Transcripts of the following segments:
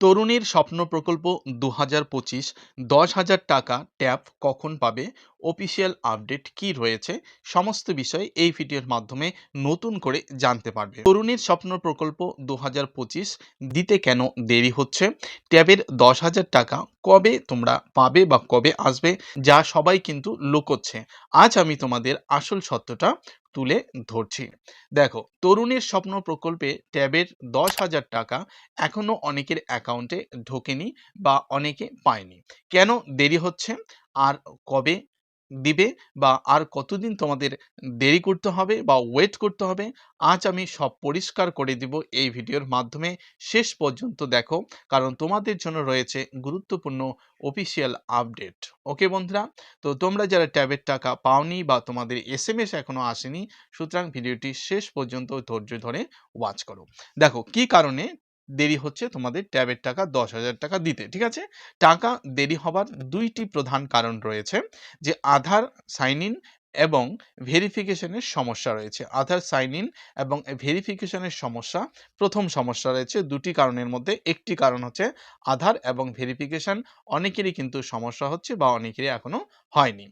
তরুণীর স্বপ্ন প্রকল্প দু হাজার পঁচিশ, দশ হাজার টাকা ট্যাপ কখন পাবে? অফিসিয়াল আপডেট কি রয়েছে? সমস্ত বিষয় এই ভিডিওর মাধ্যমে নতুন করে জানতে পারবে। তরুণীর স্বপ্ন প্রকল্প দু হাজার পঁচিশ দিতে কেন দেরি হচ্ছে? ট্যাবের দশ হাজার টাকা কবে তোমরা পাবে বা কবে আসবে? যা সবাই কিন্তু লুকোচ্ছে। আজ আমি তোমাদের আসল সত্যটা তুলে ধরছি। দেখো, তরুণের স্বপ্ন প্রকল্পে ট্যাবের দশ হাজার টাকা এখনও অনেকের অ্যাকাউন্টে ঢোকেনি বা অনেকে পায়নি। কেন দেরি হচ্ছে? আর কবে দিবে বা আর কতদিন তোমাদের দেরি করতে হবে বা ওয়েট করতে হবে, আজ আমি সব পরিষ্কার করে দিব এই ভিডিওর মাধ্যমে। শেষ পর্যন্ত দেখো, কারণ তোমাদের জন্য রয়েছে গুরুত্বপূর্ণ অফিসিয়াল আপডেট ওকে বন্ধুরা, তো তোমরা যারা ট্যাবের টাকা পাওনি বা তোমাদের এস এম এস এখনও আসেনি, সুতরাং ভিডিওটি শেষ পর্যন্ত ধৈর্য ধরে ওয়াচ করো। দেখো, কি কারণে দেরি হচ্ছে তোমাদের ট্যাবের টাকা দশ হাজার টাকা দিতে, ঠিক আছে? টাকা দেরি হবার দুইটি প্রধান কারণ রয়েছে, যে আধার সাইন ইন এবং ভেরিফিকেশনের সমস্যা রয়েছে। আধার সাইন ইন এবং ভেরিফিকেশনের সমস্যা, প্রথম সমস্যা রয়েছে দুটি কারণের মধ্যে। একটি কারণ হচ্ছে আধার এবং ভেরিফিকেশন অনেকেরই কিন্তু সমস্যা হচ্ছে বা অনেকেরই এখনও হয়নি।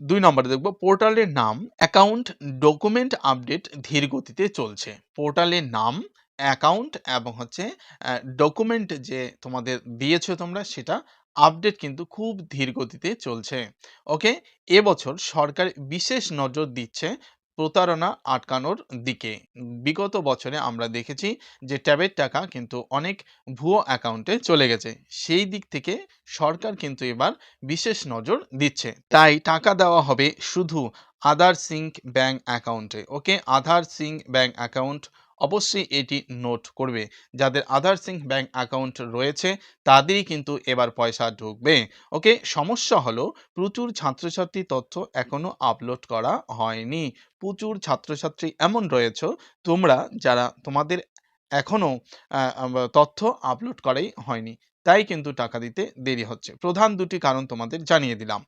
দুই নম্বরে দেখব, পোর্টালের নাম অ্যাকাউন্ট ডকুমেন্ট আপডেট ধীর গতিতে চলছে। পোর্টালের নাম অ্যাকাউন্ট এবং হচ্ছে ডকুমেন্ট যে তোমাদের দিয়েছ তোমরা, সেটা আপডেট কিন্তু খুব ধীর গতিতে চলছে। ওকে এবছর সরকার বিশেষ নজর দিচ্ছে প্রতারণা আটকানোর দিকে। বিগত বছরে আমরা দেখেছি যে ট্যাবের টাকা কিন্তু অনেক ভুয়ো অ্যাকাউন্টে চলে গেছে। সেই দিক থেকে সরকার কিন্তু এবার বিশেষ নজর দিচ্ছে। তাই টাকা দেওয়া হবে শুধু আধার সিঙ্ক ব্যাংক অ্যাকাউন্টে okay Aadhaar sync bank account অবশ্যই এটি নোট করবে। যাদের আদার্সিং ব্যাংক অ্যাকাউন্ট রয়েছে, তাদেরই কিন্তু এবার পয়সা ঢুকবে। ওকে সমস্যা হলো, প্রচুর ছাত্রছাত্রী তথ্য এখনও আপলোড করা হয়নি। প্রচুর ছাত্রছাত্রী এমন রয়েছে, তোমরা যারা তোমাদের এখনও তথ্য আপলোড করাই হয়নি। তাই কিন্তু টাকা দিতে দেরি হচ্ছে। প্রধান দুটি কারণ তোমাদের জানিয়ে দিলাম।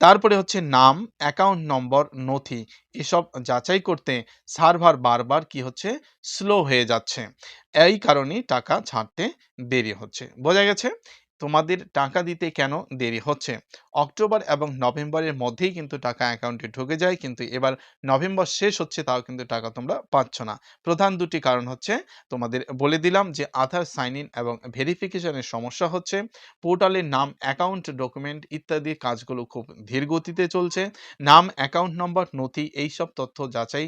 তারপরে হচ্ছে নাম অ্যাকাউন্ট নম্বর নথি। এসব যাচাই করতে সার্ভার বারবার কি হচ্ছে? স্লো হয়ে যাচ্ছে। এই কারণেই টাকা ছাড়তে দেরি হচ্ছে। বোঝা গেছে? তোমাদের টাকা দিতে কেন দেরি হচ্ছে? অক্টোবর এবং নভেম্বরের মধ্যেই কিন্তু টাকা অ্যাকাউন্টে ঢুকে যায়। কিন্তু এবার নভেম্বর শেষ হচ্ছে তাও কিন্তু টাকা তোমরা পাচ্ছ না। প্রধান দুটি কারণ হচ্ছে, তোমাদের বলে দিলাম যে আধার সাইন ইন এবং ভেরিফিকেশনের সমস্যা হচ্ছে। পোর্টালের নাম অ্যাকাউন্ট ডকুমেন্ট ইত্যাদি কাজগুলো খুব ধীর গতিতে চলছে। নাম অ্যাকাউন্ট নম্বর নথি এই সব তথ্য যাচাই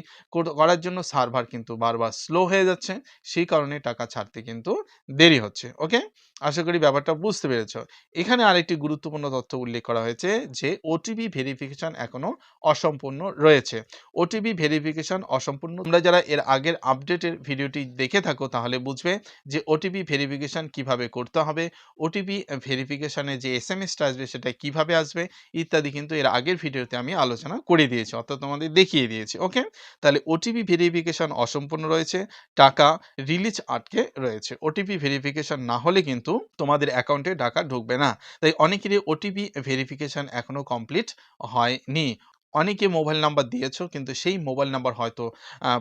করার জন্য সার্ভার কিন্তু বারবার স্লো হয়ে যাচ্ছে। সেই কারণে টাকা ছাড়তে কিন্তু দেরি হচ্ছে। ওকে আশা করি ব্যাপারটা বুঝতে পেরেছ। এখানে আরেকটি গুরুত্বপূর্ণ তথ্য উল্লেখ করা হয়েছে যে ওটিপি ভেরিফিকেশন এখনও অসম্পূর্ণ রয়েছে। ওটিপি ভেরিফিকেশন অসম্পূর্ণ। তোমরা যারা এর আগের আপডেটের ভিডিওটি দেখে থাকো তাহলে বুঝবে যে ওটিপি ভেরিফিকেশন কীভাবে করতে হবে ওটিপি ভেরিফিকেশনে যে এস এম এসটা আসবে সেটা কীভাবে আসবে, ইত্যাদি কিন্তু এর আগের ভিডিওতে আমি আলোচনা করে দিয়েছি, অর্থাৎ তোমাদের দেখিয়ে দিয়েছি, ওকে? তাহলে ওটিপি ভেরিফিকেশন অসম্পূর্ণ রয়েছে, টাকা রিলিজ আটকে রয়েছে। ওটিপি ভেরিফিকেশন না হলে কিন্তু তোমাদের অ্যাকাউন্টে টাকা ঢুকবে না। তাই অনেকেরই ওটিপি ভেরিফিকেশন এখনও কমপ্লিট হয়নি। অনেকে মোবাইল নাম্বার দিয়েছ, কিন্তু সেই মোবাইল নাম্বার হয়তো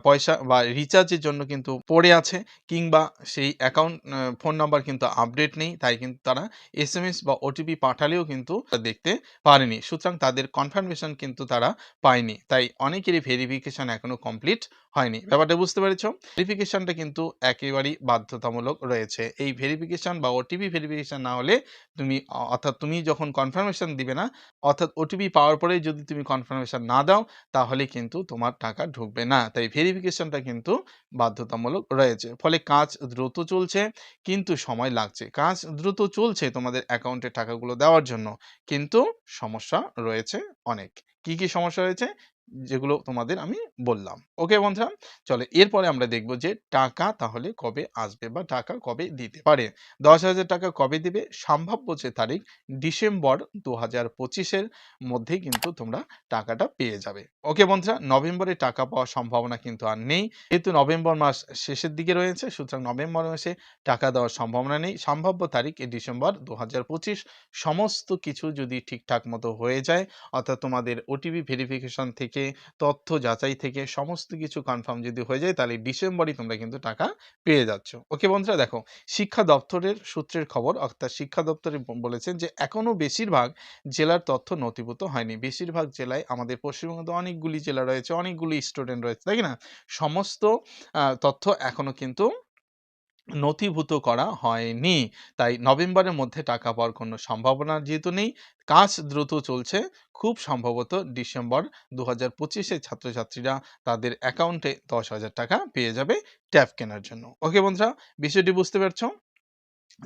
পয়সা বা রিচার্জের জন্য কিন্তু পড়ে আছে কিংবা সেই অ্যাকাউন্ট ফোন নাম্বার কিন্তু আপডেট নেই, তাই কিন্তু তারা এস বা ওটিপি পাঠালেও কিন্তু দেখতে পারেনি। সুতরাং তাদের কনফার্মেশন কিন্তু তারা পায়নি। তাই অনেকেরই ভেরিফিকেশন এখনও কমপ্লিট হয়নি। ব্যাপারটা বুঝতে পেরেছ? ভেরিফিকেশনটা কিন্তু একেবারেই বাধ্যতামূলক রয়েছে। এই ভেরিফিকেশন বা ওটিপি ভেরিফিকেশন না হলে তুমি অর্থাৎ তুমি যখন কনফার্মেশন দিবে না, অর্থাৎ ওটিপি পাওয়ার পরে যদি তুমি কনফার্মেশন না দাও, তাহলে কিন্তু তোমার টাকা ঢুকবে না। তাই ভেরিফিকেশনটা কিন্তু বাধ্যতামূলক রয়েছে। ফলে কাজ দ্রুত চলছে, কিন্তু সময় লাগছে। কাজ দ্রুত চলছে তোমাদের অ্যাকাউন্টে টাকাগুলো দেওয়ার জন্য, কিন্তু সমস্যা রয়েছে অনেক। কি কি সমস্যা রয়েছে? যেগুলো তোমাদের আমি বললাম। ওকে বন্ধুরা? চলে এরপরে আমরা দেখব যে টাকা তাহলে কবে আসবে বা টাকা কবে দিতে পারে। দশ হাজার টাকা কবে দিবে? সম্ভাব্য যে তারিখ ডিসেম্বর দু হাজার পঁচিশের মধ্যে কিন্তু তোমরা টাকাটা পেয়ে যাবে। ওকে বন্ধুরা? নভেম্বরে টাকা পাওয়ার সম্ভাবনা কিন্তু আর নেই। যেহেতু নভেম্বর মাস শেষের দিকে রয়েছে, সুতরাং নভেম্বর মাসে টাকা দেওয়ার সম্ভাবনা নেই। সম্ভাব্য তারিখ ডিসেম্বর দু হাজার পঁচিশ। সমস্ত কিছু যদি ঠিকঠাক মতো হয়ে যায়, অর্থাৎ তোমাদের ওটিপি ভেরিফিকেশন থেকে থেকে, তথ্য যাচাই থেকে সমস্ত কিছু কনফার্ম যদি হয়ে যায়, তাহলে ডিসেম্বরই তোমরা কিন্তু টাকা পেয়ে যাচ্ছ। ওকে বন্ধুরা, দেখো, শিক্ষা দপ্তরের সূত্রের খবর, অর্থাৎ শিক্ষা দপ্তরে বলেছেন যে, এখনও বেশিরভাগ জেলার তথ্য নথিভূত হয়নি। বেশিরভাগ জেলায় আমাদের পশ্চিমবঙ্গে অনেকগুলি জেলা রয়েছে, অনেকগুলি স্টুডেন্ট রয়েছে, তাই না? সমস্ত তথ্য এখনও কিন্তু নথিভুক্ত করা হয়নি। তাই নভেম্বরের মধ্যে টাকা পাওয়ার কোনো সম্ভাবনা যেহেতু নেই, কাজ দ্রুত চলছে। খুব সম্ভবত ডিসেম্বর দু হাজার পঁচিশে ছাত্রছাত্রীরা তাদের অ্যাকাউন্টে দশ হাজার টাকা পেয়ে যাবে ট্যাব কেনার জন্য। ওকে বন্ধুরা, বিষয়টি বুঝতে পারছ?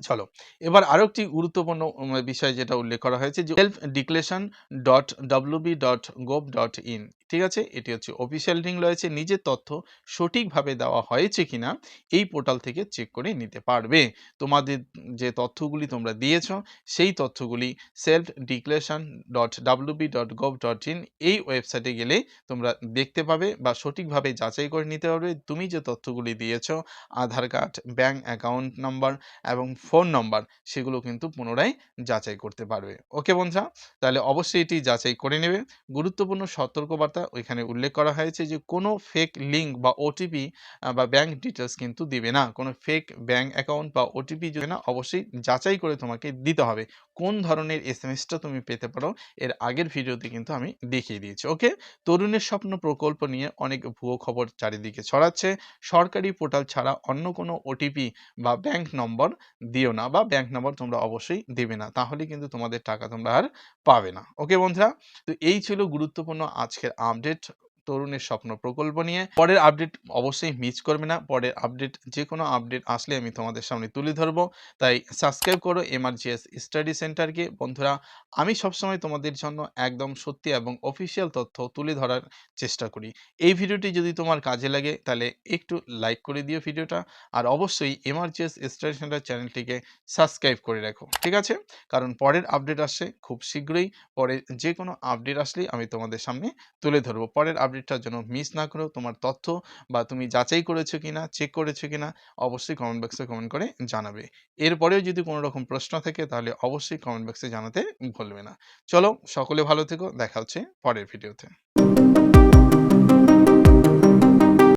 চলো, এবার আরও একটি গুরুত্বপূর্ণ বিষয় যেটা উল্লেখ করা হয়েছে যে self declaration dot WB dot gov dot in ঠিক আছে? এটি হচ্ছে অফিসিয়াল লিঙ্ক রয়েছে, নিজের তথ্য সঠিকভাবে দেওয়া হয়েছে কিনা এই পোর্টাল থেকে চেক করে নিতে পারবে। তোমাদের যে তথ্যগুলি তোমরা দিয়েছ, সেই তথ্যগুলি self declaration dot WB dot gov dot in এই ওয়েবসাইটে গেলে তোমরা দেখতে পাবে বা সঠিকভাবে যাচাই করে নিতে পারবে। তুমি যে তথ্যগুলি দিয়েছ, Aadhaar card bank account number এবং ফোন নম্বর সেগুলো কিন্তু পুনরায় যাচাই করতে পারবে। ওকে বন্ধুরা, তাহলে অবশ্যই এটি যাচাই করে নেবে। গুরুত্বপূর্ণ সতর্কবার্তা ওইখানে উল্লেখ করা হয়েছে যে, কোনো ফেক লিঙ্ক বা ওটিপি বা ব্যাংক ডিটেলস কিন্তু দিবে না। কোনো ফেক ব্যাংক অ্যাকাউন্ট বা ওটিপি দেবে না, অবশ্যই যাচাই করে তোমাকে দিতে হবে। কোন ধরনের এস এম এসটা তুমি পেতে পারো, এর আগের ভিডিওতে কিন্তু আমি দেখিয়ে দিয়েছি। ওকে তরুণের স্বপ্ন প্রকল্প নিয়ে অনেক ভুয়ো খবর চারিদিকে ছড়াচ্ছে। সরকারি পোর্টাল ছাড়া অন্য কোনো ওটিপি বা ব্যাংক নম্বর দিও না বা ব্যাংক নাম্বার তোমরা অবশ্যই দেবে না। তাহলে কিন্তু তোমাদের টাকা তোমরা আর পাবে না। ওকে বন্ধুরা, তো এই ছিল গুরুত্বপূর্ণ আজকের আপডেট তরুণের স্বপ্ন প্রকল্প নিয়ে। পরের আপডেট অবশ্যই মিস করবে না। পরের আপডেট যে কোনো আপডেট আসলে আমি তোমাদের সামনে তুলে ধরবো। তাই সাবস্ক্রাইব করো এমআরজিএস স্টাডি সেন্টারকে বন্ধুরা, আমি সবসময় তোমাদের জন্য একদম সত্যি এবং অফিসিয়াল তথ্য তুলে ধরার চেষ্টা করি। এই ভিডিওটি যদি তোমার কাজে লাগে, তাহলে একটু লাইক করে দিও ভিডিওটা। আর অবশ্যই এমআরজিএস স্টাডি সেন্টার চ্যানেলটিকে সাবস্ক্রাইব করে রাখো, ঠিক আছে? কারণ পরের আপডেট আসছে খুব শীঘ্রই। পরে যে কোনো আপডেট আসলেই আমি তোমাদের সামনে তুলে ধরবো। পরের আপডেটটার যেন মিস না করো তোমার তথ্য বা তুমি যাচাই করেছ কিনা চেক করেছ কিনা, অবশ্যই কমেন্ট বক্সে কমেন্ট করে জানাবে। এরপরেও যদি কোনো রকম প্রশ্ন থাকে, তাহলে অবশ্যই কমেন্ট বক্সে জানাতে ভুলবে না। চলো, সকলে ভালো থেকো, দেখা হচ্ছে পরের ভিডিওতে